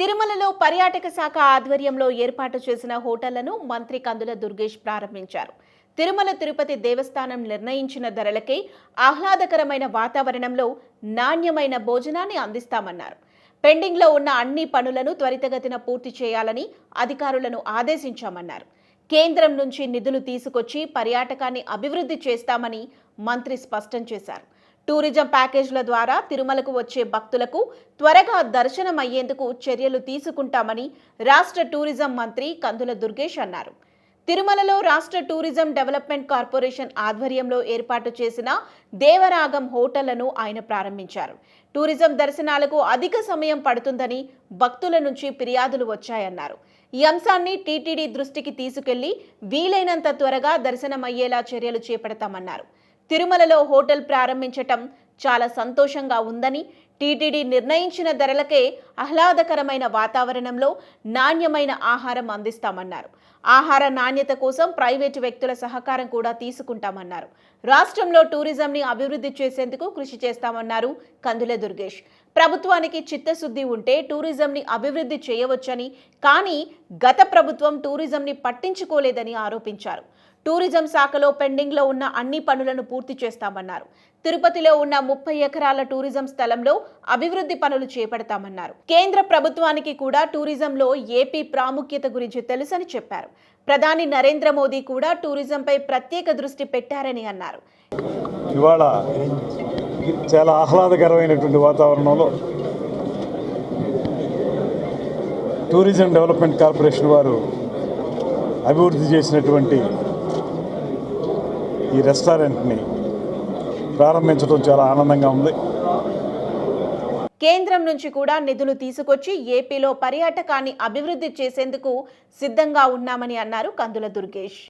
తిరుమలలో పర్యాటక శాఖ ఆధ్వర్యంలో ఏర్పాటు చేసిన హోటళ్ళను మంత్రి కందుల దుర్గేష్ ప్రారంభించారు. తిరుమల తిరుపతి దేవస్థానం నిర్ణయించిన ధరలకే ఆహ్లాదకరమైన వాతావరణంలో నాణ్యమైన భోజనాన్ని అందిస్తామన్నారు. పెండింగ్లో ఉన్న అన్ని పనులను త్వరితగతిన పూర్తి చేయాలని అధికారులను ఆదేశించామన్నారు. కేంద్రం నుంచి నిధులు తీసుకొచ్చి పర్యాటకాన్ని అభివృద్ధి చేస్తామని మంత్రి స్పష్టం చేశారు. టూరిజం ప్యాకేజీల ద్వారా తిరుమలకు వచ్చే భక్తులకు త్వరగా దర్శనం అయ్యేందుకు చర్యలు తీసుకుంటామని రాష్ట్ర టూరిజం మంత్రి కందుల దుర్గేష్ అన్నారు. తిరుమలలో రాష్ట్ర టూరిజం డెవలప్మెంట్ కార్పొరేషన్ ఆధ్వర్యంలో ఏర్పాటు చేసిన దేవరాగం హోటళ్ళను ఆయన ప్రారంభించారు. టూరిజం దర్శనాలకు అధిక సమయం పడుతుందని భక్తుల నుంచి ఫిర్యాదులు వచ్చాయన్నారు. ఈ అంశాన్ని టీటీడీ దృష్టికి తీసుకెళ్ళి వీలైనంత త్వరగా దర్శనమయ్యేలా చర్యలు చేపడతామన్నారు. తిరుమలలో హోటల్ ప్రారంభించటం చాలా సంతోషంగా ఉందని టీటీడీ నిర్ణయించిన ధరలకే ఆహ్లాదకరమైన వాతావరణంలో నాణ్యమైన ఆహారం అందిస్తామన్నారు. ఆహార నాణ్యత కోసం ప్రైవేటు వ్యక్తుల సహకారం కూడా తీసుకుంటామన్నారు. రాష్ట్రంలో టూరిజంని అభివృద్ధి చేసేందుకు కృషి చేస్తామన్నారు కందుల దుర్గేష్. ప్రభుత్వానికి చిత్తశుద్ధి ఉంటే టూరిజంని అభివృద్ధి చేయవచ్చని కానీ గత ప్రభుత్వం టూరిజంని పట్టించుకోలేదని ఆరోపించారు. టూరిజం శాఖలో పెండింగ్లో ఉన్న అన్ని పనులను పూర్తి చేస్తామన్నారు. తిరుపతిలో ఉన్న ముప్పై ఎకరాల టూరిజం స్థలంలో అభివృద్ధి పనులు చేపడతామన్నారు. కేంద్ర ప్రభుత్వానికి కూడా టూరిజంలో ఏపీ ప్రాముఖ్యత గురించి తెలుసని చెప్పారు. ప్రధాని నరేంద్ర మోదీ కూడా టూరిజంపై ప్రత్యేక దృష్టి పెట్టారని అన్నారు. ఇవాళ చాలా ఆహ్లాదకరమైనటువంటి వాతావరణంలో టూరిజం డెవలప్మెంట్ కార్పొరేషన్ వారు అభివృద్ధి చేసినటువంటి ఈ రెస్టారెంట్ని ప్రారంభించడం చాలా ఆనందంగా ఉంది. కేంద్రం నుంచి కూడా నిధులు తీసుకొచ్చి ఏపీలో పర్యాటకాన్ని అభివృద్ధి చేసేందుకు సిద్ధంగా ఉన్నామని అన్నారు కందుల దుర్గేష్.